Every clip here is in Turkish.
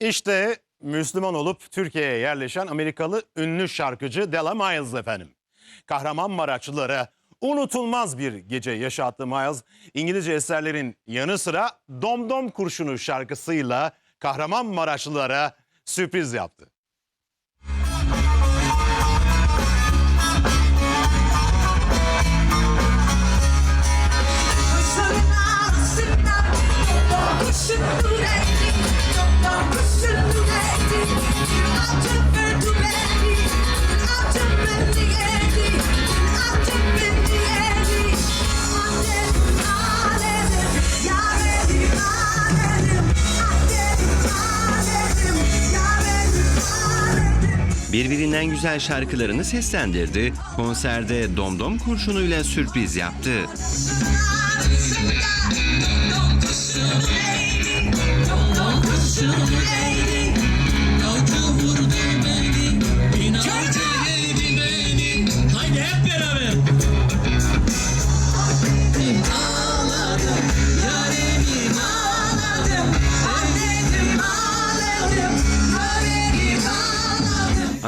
İşte Müslüman olup Türkiye'ye yerleşen Amerikalı ünlü şarkıcı Della Miles efendim. Kahramanmaraşlılara unutulmaz bir gece yaşattı Miles. İngilizce eserlerin yanı sıra Dom Dom Kurşunu şarkısıyla Kahramanmaraşlılara sürpriz yaptı. Birbirinden güzel şarkılarını seslendirdi. Konserde domdom kurşunuyla sürpriz yaptı. Haydi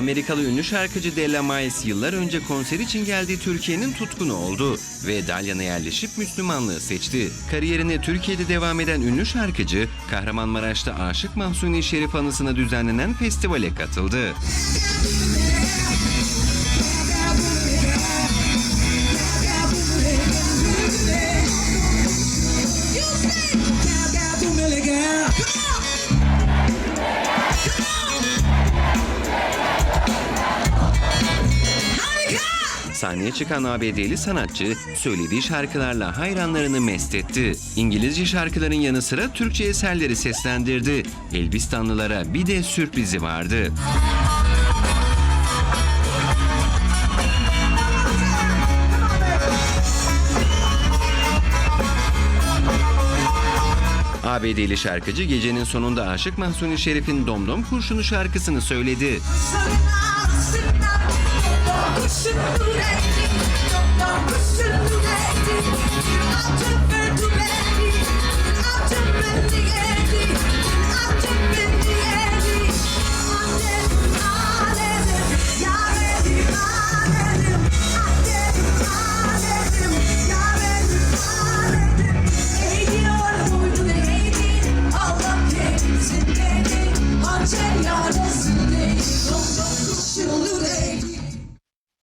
Amerikalı ünlü şarkıcı Della Miles yıllar önce konser için geldiği Türkiye'nin tutkunu oldu ve Dalyan'a yerleşip Müslümanlığı seçti. Kariyerine Türkiye'de devam eden ünlü şarkıcı, Kahramanmaraş'ta Aşık Mahsuni Şerif anısına düzenlenen festivale katıldı. Sahneye çıkan ABD'li sanatçı söylediği şarkılarla hayranlarını mest etti. İngilizce şarkıların yanı sıra Türkçe eserleri seslendirdi. Elbistanlılara bir de sürprizi vardı. ABD'li şarkıcı gecenin sonunda Aşık Mahsuni Şerif'in Domdom Kurşunu şarkısını söyledi. Yürekli,